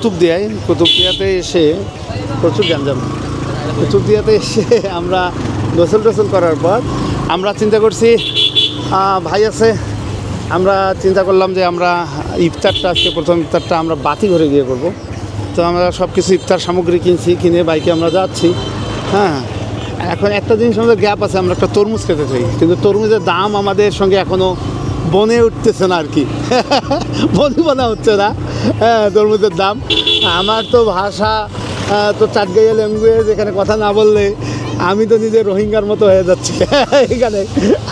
কুতুবদিয়ায় কুতুবদিয়াতে এসে প্রচুর গ্যাঞ্জাম। কুতুবদিয়াতে এসে আমরা গোসল টোসল করার পর আমরা চিন্তা করছি ভাই আছে। আমরা চিন্তা করলাম যে আমরা ইফতারটা, আজকে প্রথম ইফতারটা আমরা বাতি ঘরে গিয়ে করব। তো আমরা সব কিছু ইফতার সামগ্রী কিনছি, কিনে বাইকে আমরা যাচ্ছি। হ্যাঁ এখন একটা জিনিস আমাদের গ্যাপ আছে, আমরা একটা তরমুজ খেতে চাই। কিন্তু তরমুজের দাম আমাদের সঙ্গে এখনও বনে উঠতেছে না আর কি। বনে বনা হচ্ছে না। হ্যাঁ তরমুজের দাম। আমার তো ভাষা তো চাটগাইয়া ল্যাঙ্গুয়েজ এখানে কথা না বললে আমি তো নিজে রোহিঙ্গার মতো হয়ে যাচ্ছি। এখানে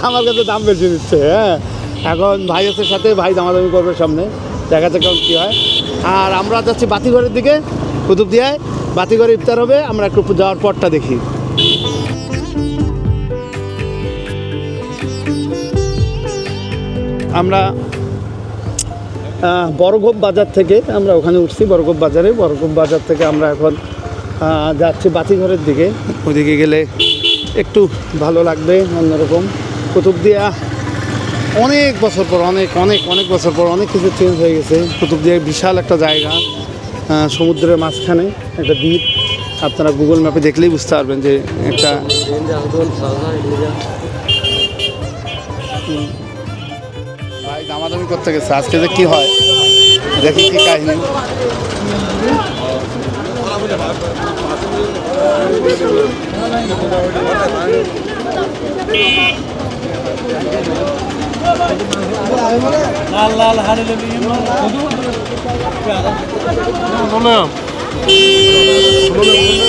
আমার কাছে দাম বেশি দিচ্ছে হ্যাঁ। এখন ভাইয়ের সাথে, ভাই দামাদামি করবে সামনে। দেখা যাক কী হয়। আর আমরা যাচ্ছি বাতিঘরের দিকে, কুতুবদিয়ায়। বাতিঘরে ইফতার হবে, আমরা একটু যাওয়ার পরটা দেখি। আমরা বড়গোপ বাজার থেকে আমরা ওখানে উঠছি, বড়গোপ বাজারে। বড়গোপ বাজার থেকে আমরা এখন যাচ্ছি বাতিঘরের দিকে। ওদিকে গেলে একটু ভালো লাগবে, অন্যরকম। কুতুবদিয়া, অনেক বছর পর, অনেক অনেক অনেক বছর পর অনেক কিছু চেঞ্জ হয়ে গেছে। কুতুবদিয়া বিশাল একটা জায়গা সমুদ্রের মাঝখানে, একটা দ্বীপ। আপনারা গুগল ম্যাপে দেখলেই বুঝতে পারবেন যে একটা করতে গেছে। আজকে যে কি হয় দেখি কি কাহিনী। লাল লাল হাড়ি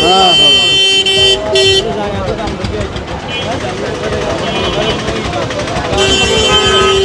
হ্যাঁ হ্যাঁ।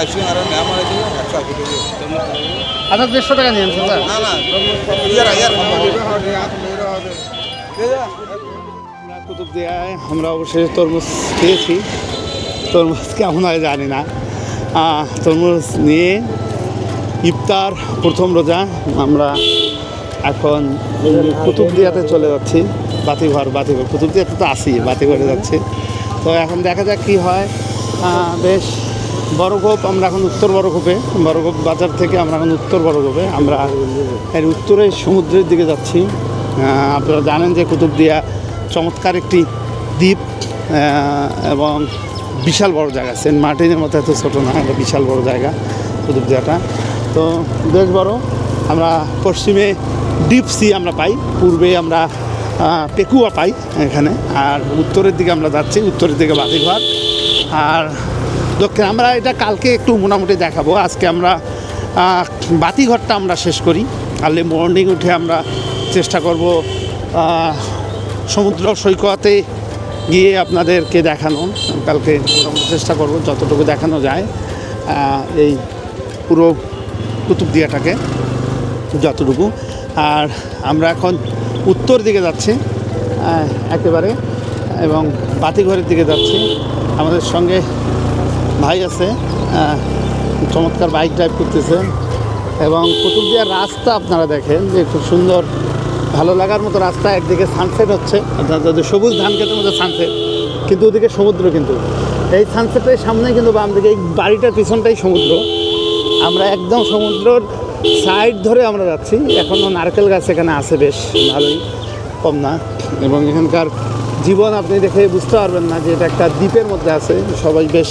আর ম্যাম একশো আশি টাকা আচ্ছা দেড়শো টাকা স্যার? না ইয়ার আমরা কুতুবদিয়ায় আমরা অবশ্যই তরমুজ খেয়েছি। তরমুজ কেমন হয় জানি না। তরমুজ নিয়ে ইফতার প্রথম রোজা। আমরা এখন কুতুবদিয়াতে চলে যাচ্ছি বাতিঘর বাতিঘর। কুতুবদিয়াতে তো আসি বাতিঘরে যাচ্ছি। তো এখন দেখা যাক কী হয়। বেশ বড়গোপ, আমরা এখন উত্তর বড়গোপে। বড়গোপ বাজার থেকে আমরা এখন উত্তর বড়গোপে। আমরা এর উত্তরে সমুদ্রের দিকে যাচ্ছি। আপনারা জানেন যে কুতুবদিয়া চমৎকার একটি দ্বীপ এবং বিশাল বড় জায়গা। সেন্ট মার্টিনের মতো এত ছোটো না একটা বিশাল বড় জায়গা কুতুবদিয়াটা তো বেশ বড়। আমরা পশ্চিমে ডিপ সি আমরা পাই, পূর্বে আমরা পেকুয়া পাই এখানে। আর উত্তরের দিকে আমরা যাচ্ছি, উত্তরের দিকে বাতিঘর আর দক্ষিণ আমরা এটা কালকে একটু মোটামুটি দেখাবো। আজকে আমরা বাতিঘরটা আমরা শেষ করি। আর্লি মর্নিং উঠে আমরা চেষ্টা করব সমুদ্র সৈকতে গিয়ে আপনাদেরকে দেখানো। কালকে চেষ্টা করব যতটুকু দেখানো যায় এই পুরো কুতুবদিয়াটাকে, যতটুকু। আর আমরা এখন উত্তর দিকে যাচ্ছি একেবারে, এবং বাতিঘরের দিকে যাচ্ছি। আমাদের সঙ্গে ভাই আছে আহ, চমৎকার বাইক ড্রাইভ করতেছে এবং কুতুবদিয়ার রাস্তা আপনারা দেখেন যে খুব সুন্দর ভালো লাগার মতো রাস্তা একদিকে সানসেট হচ্ছে অর্থাৎ সবুজ ধান খেতের মধ্যে সানসেট কিন্তু ওদিকে সমুদ্র কিন্তু। এই সানসেটের সামনে কিন্তু বাম দিকে এই বাড়িটার পিছনটাই সমুদ্র। আমরা একদম সমুদ্রর সাইড ধরে আমরা যাচ্ছি এখনও নারকেল গাছ এখানে আছে বেশ ভালোই কম না। এবং এখানকার জীবন আপনি দেখে বুঝতে পারবেন না যে এটা একটা দ্বীপের মধ্যে আছে সবাই বেশ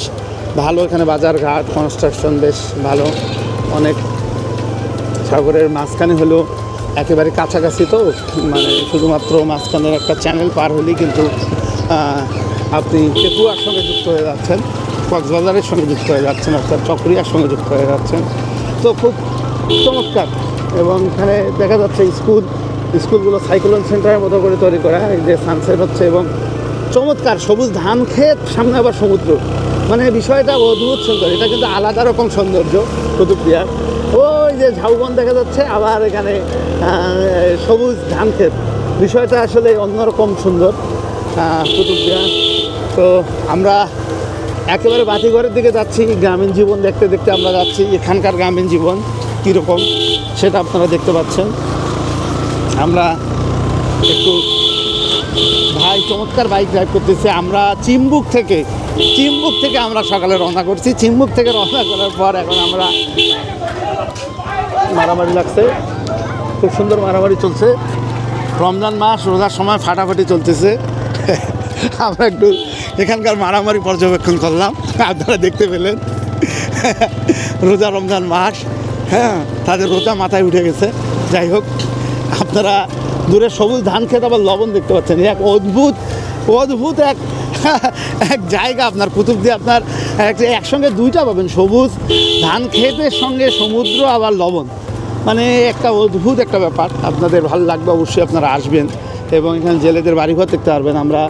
ভালো, এখানে বাজার ঘাট কনস্ট্রাকশন বেশ ভালো। অনেক সাগরের মাঝখানে হলো একেবারে কাছাকাছি তো মানে শুধুমাত্র মাঝখানের একটা চ্যানেল পার হলেই কিন্তু আপনি পেকুয়ার সঙ্গে যুক্ত হয়ে যাচ্ছেন, কক্সবাজারের সঙ্গে যুক্ত হয়ে যাচ্ছেন, অর্থাৎ চকরিয়ার সঙ্গে যুক্ত হয়ে যাচ্ছেন। তো খুব চমৎকার এবং এখানে দেখা যাচ্ছে স্কুল স্কুলগুলো সাইক্লোন সেন্টারের মতো করে তৈরি করা, এই যে সানসেট হচ্ছে এবং চমৎকার, সবুজ ধান ক্ষেত, সামনে আবার সমুদ্র। মানে বিষয়টা অদ্ভুত সুন্দর। এটা কিন্তু আলাদা রকম সৌন্দর্য কুতুবদিয়ার ওই যে ঝাউবন দেখা যাচ্ছে আবার এখানে সবুজ ধান ক্ষেত। বিষয়টা আসলে অন্যরকম সুন্দর আহ, তো আমরা একেবারে বাতিঘরের দিকে যাচ্ছি গ্রামীণ জীবন দেখতে দেখতে আমরা যাচ্ছি এখানকার গ্রামীণ জীবন কীরকম সেটা আপনারা দেখতে পাচ্ছেন। আমরা একটু ভাই চমৎকার বাইক ড্রাইভ করতেছি। আমরা চিম্বুক থেকে চিম্বুক থেকে আমরা সকালে রওনা করছি। চিম্বুক থেকে রওনা করার পর এখন আমরা মারামারি লাগছে। খুব সুন্দর মারামারি চলছে। রমজান মাস, রোজার সময় ফাটাফাটি চলতেছে। আমরা একটু এখানকার মারামারি পর্যবেক্ষণ করলাম। আপনারা দেখতে পেলেন। রোজা রমজান মাস। হ্যাঁ তাদের রোজা মাথায় উঠে গেছে। যাই হোক, আপনারা দূরে সবুজ ধান খেতে আবার লবণ দেখতে পাচ্ছেন। এক অদ্ভুত অদ্ভুত এক এক জায়গা আপনার কুতুব দিয়ে আপনার একসঙ্গে দুইটা পাবেন, সবুজ, ধান ক্ষেতের সঙ্গে সমুদ্র, আবার লবণ। মানে একটা অদ্ভুত একটা ব্যাপার, আপনাদের ভালো লাগবে, অবশ্যই আপনারা আসবেন এবং এখানে জেলেদের বাড়িঘর দেখতে পারবেন। আমরা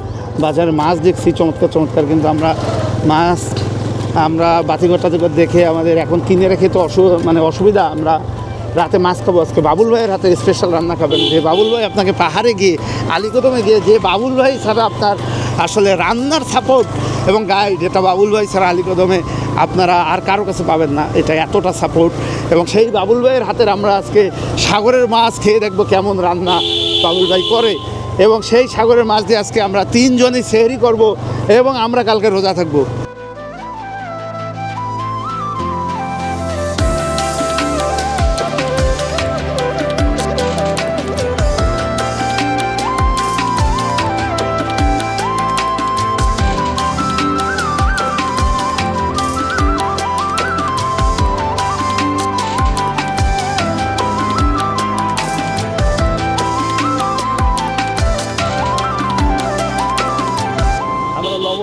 বাজারে মাছ দেখছি, চমৎকার চমৎকার, কিন্তু আমরা মাছ, আমরা বাতিঘর টাতিঘর দেখে আমাদের এখন কিনে রেখে তো অসু মানে অসুবিধা। আমরা রাতে মাছ খাব। আজকে বাবুল ভাইয়ের হাতে স্পেশাল রান্না খাবেন। যে বাবুল ভাই আপনাকে পাহাড়ে গিয়ে, আলিকদমে গিয়ে, যে বাবুল ভাই ছাড়া আপনার আসলে রান্নার সাপোর্ট এবং গাইড এটা বাবুল ভাই ছাড়া আলিকদমে আপনারা আর কারও কাছে পাবেন না, এটা এতটা সাপোর্ট এবং সেই বাবুল ভাইয়ের হাতের আমরা আজকে সাগরের মাছ খেয়ে দেখব কেমন রান্না বাবুল ভাই করে। এবং সেই সাগরের মাছ দিয়ে আজকে আমরা তিনজনই সেহরি করব এবং আমরা কালকে রোজা থাকব।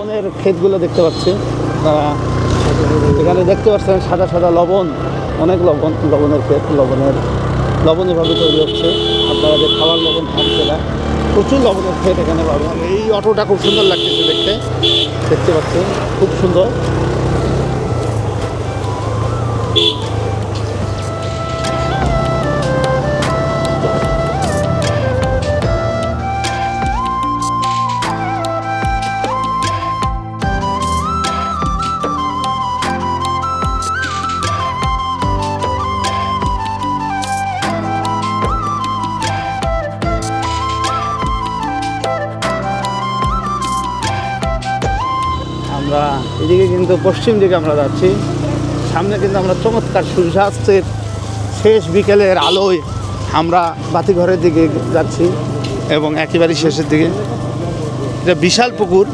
লবণের ক্ষেতগুলো দেখতে পাচ্ছি। এখানে দেখতে পাচ্ছেন সাদা সাদা লবণ, অনেক লবণ, লবণের ক্ষেত, লবণের লবণ এভাবে তৈরি হচ্ছে। আপনারা যে খাবার লবণ থাকছে না প্রচুর লবণের ক্ষেত এখানে পাবেন। এই অটোটা খুব সুন্দর লাগতেছে দেখতে। দেখতে পাচ্ছেন, খুব সুন্দর। কিন্তু পশ্চিম দিকে আমরা যাচ্ছি। সামনে কিন্তু আমরা চমৎকার সূর্যাস্তের শেষ বিকেলের আলোয় আমরা বাতিঘরের দিকে যাচ্ছি এবং একেবারে শেষের দিকে। এটা বিশাল পুকুর।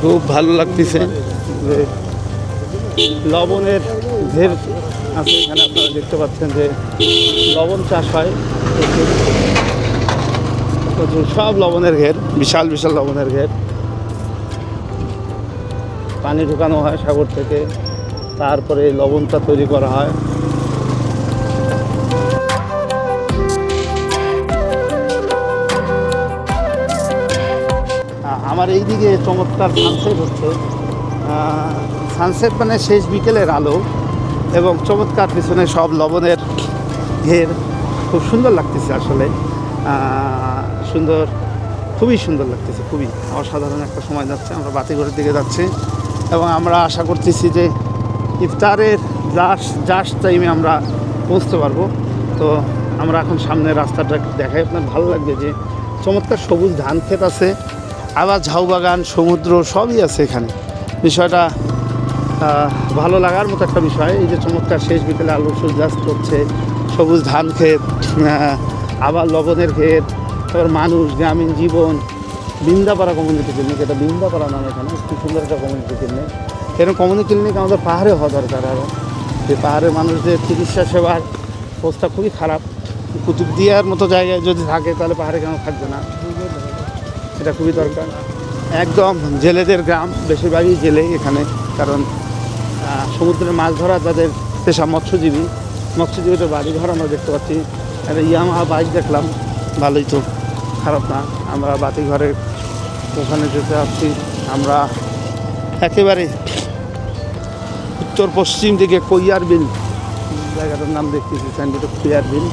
খুব ভালো লাগতেছে। যে লবণের ঘের আছে এখানে, আপনারা দেখতে পাচ্ছেন যে লবণ চাষ হয়। প্রচুর, সব লবণের ঘের, বিশাল বিশাল লবণের ঘের। পানি ঢুকানো হয় সাগর থেকে। তারপরে লবণটা তৈরি করা হয়। আমার এই দিকে চমৎকার সানসেট হচ্ছে। সানসেট মানে শেষ বিকেলের আলো এবং চমৎকার পিছনে সব লবণের ঘের। খুব সুন্দর লাগতেছে আসলে। সুন্দর, খুবই সুন্দর লাগতেছে, খুবই। অসাধারণ একটা সময় যাচ্ছে, আমরা বাতিঘরের দিকে যাচ্ছি। এবং আমরা আশা করতেছি যে ইফতারের জাস্ট জাস্ট টাইমে আমরা পৌঁছতে পারব। তো আমরা এখন সামনে রাস্তাটা দেখাই। আপনার ভালো লাগবে যে চমৎকার সবুজ ধান ক্ষেত আছে, আবার ঝাউ বাগান, সমুদ্র সবই আছে এখানে। বিষয়টা ভালো লাগার মতো একটা বিষয়। এই যে চমৎকার শেষ বিকেলে আলো সূর্যাস্ত হচ্ছে, সবুজ ধান ক্ষেত আবার লবণের ক্ষেত, তারপর মানুষ, গ্রামীণ জীবন বৃন্দাপাড়া কমিউনিটি ক্লিনিক এটা বৃন্দাপাড়া নাম এখানে খুব সুন্দর একটা কমিউনিটি ক্লিনিক এরকম কমিউনিটি ক্লিনিক আমাদের পাহাড়ে হওয়া দরকার আরও এই পাহাড়ের মানুষদের চিকিৎসা সেবার অবস্থা খুবই খারাপ। কুতুবদিয়ার মতো জায়গায় যদি থাকে, তাহলে পাহাড়ে কেন থাকবে না? এটা খুবই দরকার। একদম জেলেদের গ্রাম, বেশিরভাগই জেলে এখানে, কারণ সমুদ্রে মাছ ধরা তাদের পেশা মৎস্যজীবী। মৎস্যজীবীদের বাড়ি ঘর আমরা দেখতে পাচ্ছি। একটা ইয়ামাহা বাইক দেখলাম, ভালোই তো। খারাপ না। আমরা বাতি ঘরের ওখানে যেতে আসছি। আমরা একেবারে উত্তর পশ্চিম দিকে কৈয়ার বিল, জায়গাটার নাম দেখতেছি সাইনবোর্ডে কৈয়ার বিল।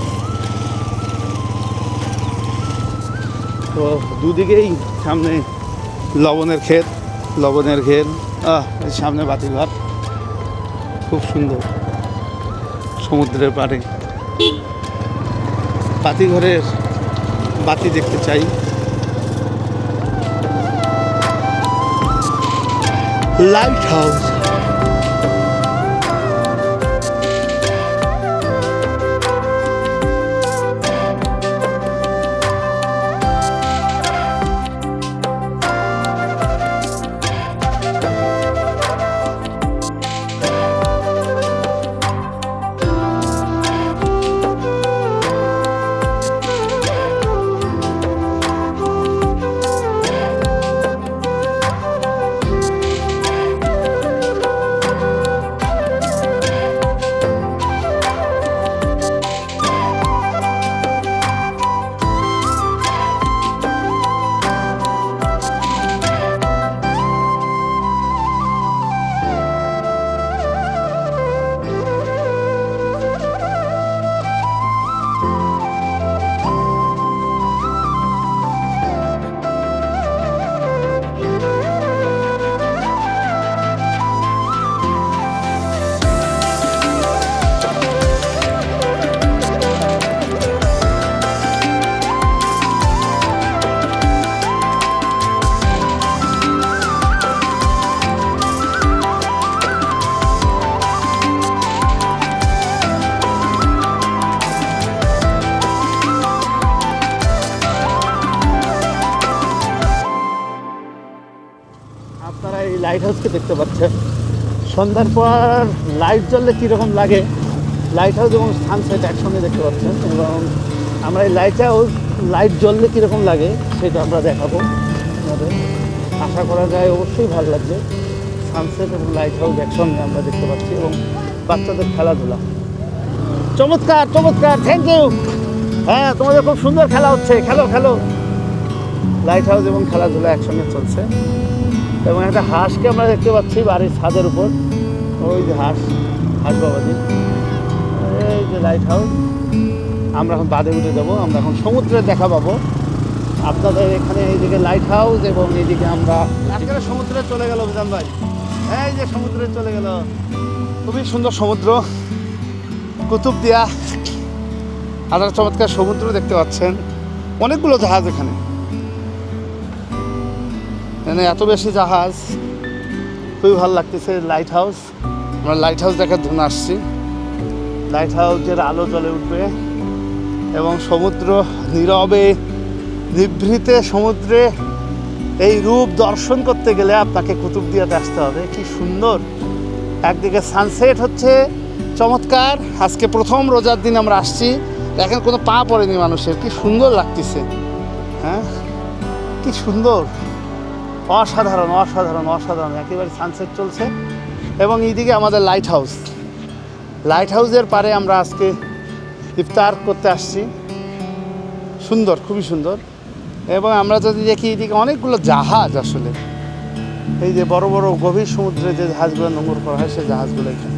তো দুদিকেই সামনে লবণের ক্ষেত, লবণের এই সামনে বাতিঘর খুব সুন্দর সমুদ্রের পাড়ে। বাতিঘরের বাতি দেখতে চাই। লাইট হাউস এই লাইট হাউসকে দেখতে পাচ্ছেন। সন্ধ্যার পর লাইট জ্বললে কীরকম লাগে? লাইট হাউস এবং সানসেট একসঙ্গে দেখতে পাচ্ছেন এবং আমরা এই লাইট হাউস লাইট জ্বললে কীরকম লাগে সেটা আমরা দেখাবো আশা করা যায় অবশ্যই ভালো লাগবে। সানসেট এবং লাইট হাউস একসঙ্গে আমরা দেখতে পাচ্ছি এবং বাচ্চাদের খেলাধুলা। চমৎকার চমৎকার থ্যাংক ইউ হ্যাঁ তোমাদের খুব সুন্দর খেলা হচ্ছে, খেলো খেলো। লাইট হাউস এবং খেলাধুলা একসঙ্গে চলছে। এবং একটা হাঁসকে আমরা দেখতে পাচ্ছি বাড়ির ছাদের উপর। ওই যে হাঁস হাঁস বাবাজি। এই যে লাইট হাউস আমরা এখন বাদে উঠে যাব, আমরা এখন সমুদ্রের দেখা পাবো। আপনাদের এখানে এইদিকে লাইট হাউস এবং এইদিকে আমরা আজকের সমুদ্রে চলে গেল বিধান ভাই। এই যে সমুদ্রে চলে গেল। খুবই সুন্দর সমুদ্র। কুতুবদিয়া। আপনারা চমৎকার সমুদ্র দেখতে পাচ্ছেন। অনেকগুলো জাহাজ এখানে। এখানে এত বেশি জাহাজ। খুবই ভালো লাগতেছে লাইট হাউস আমরা লাইট হাউস দেখার জন্য আসছি। লাইট হাউসের আলো জ্বলে উঠবে এবং সমুদ্র নীরবে নিভৃতে সমুদ্রে এই রূপ দর্শন করতে গেলে আপনাকে কুতুবদিয়াতে আসতে হবে। কি সুন্দর। একদিকে সানসেট হচ্ছে, চমৎকার। আজকে প্রথম রোজার দিন আমরা আসছি। দেখেন কোনো পা পড়েনি মানুষের। কি সুন্দর লাগতেছে। হ্যাঁ? কি সুন্দর। অসাধারণ অসাধারণ অসাধারণ। একেবারে সানসেট চলছে। এবং এইদিকে আমাদের লাইট হাউস লাইট হাউসের পারে আমরা আজকে ইফতার করতে আসছি। সুন্দর, খুবই সুন্দর। এবং আমরা যদি দেখি এদিকে অনেকগুলো জাহাজ আসলে। এই যে বড় বড় গভীর সমুদ্রে যে জাহাজগুলো নোংর করা হয়, সেই জাহাজগুলো এখানে।